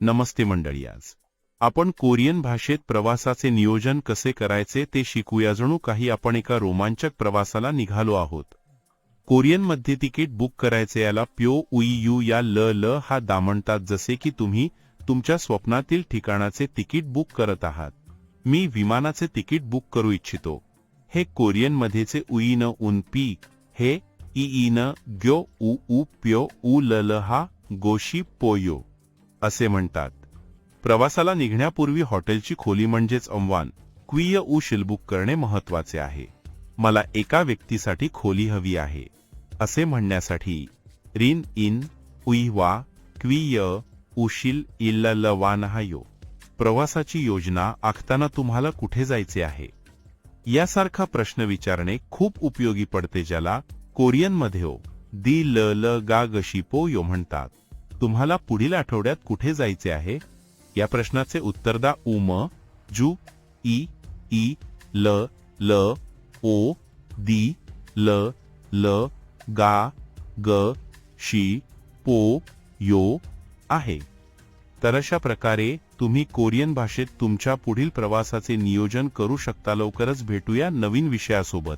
नमस्ते मंडळी आज. आपण कोरियन भाषेत प्रवासाचे नियोजन कसे करायचे ते शिकूया. जणू काही आपण एका रोमांचक प्रवासाला निघालो आहोत. कोरियनमध्ये तिकीट बुक करायचे याला प्यो उई यू या ल ल हा दामणतात. जसे की तुम्ही तुमच्या स्वप्नातील ठिकाणाचे तिकीट बुक करत आहात. मी विमानाचे तिकीट बुक करू इच्छितो. हे कोरियनमध्येचे उई न उन पी. हे ई न ग्यो उ उ प्यो उ ल ल हा गोशी पोयो. असे म्हणतात. प्रवासाला निघण्यापूर्वी हॉटेलची खोली म्हणजेच अमवान क्विय उ शिलबुक करणे महत्त्वाचे आहे. मला एका व्यक्तीसाठी खोली हवी आहे. असे म्हणण्यासाठी रिन इन उईवा क्विय उशील इल्लवानहायो प्रवासाची योजना आखताना तुम्हाला कुठे जायचे आहे? यासारखा प्रश्न विचारणे खूप उपयोगी पडते ज्याला कोरियनमध्ये हो दी ल ल गा गशिपो यो म्हणतात. तुम्हाला पुढील आठवड्यात कुठे जायचे आहे? या प्रश्नाचे उत्तरदा उम जू ई ई ल ल ओ दी ल ल गा ग शी पो यो आहे. तर अशा प्रकारे तुम्ही कोरियन भाषेत तुमच्या पुढील प्रवासाचे नियोजन करू शकता. लवकरच भेटूया नवीन विषयासोबत.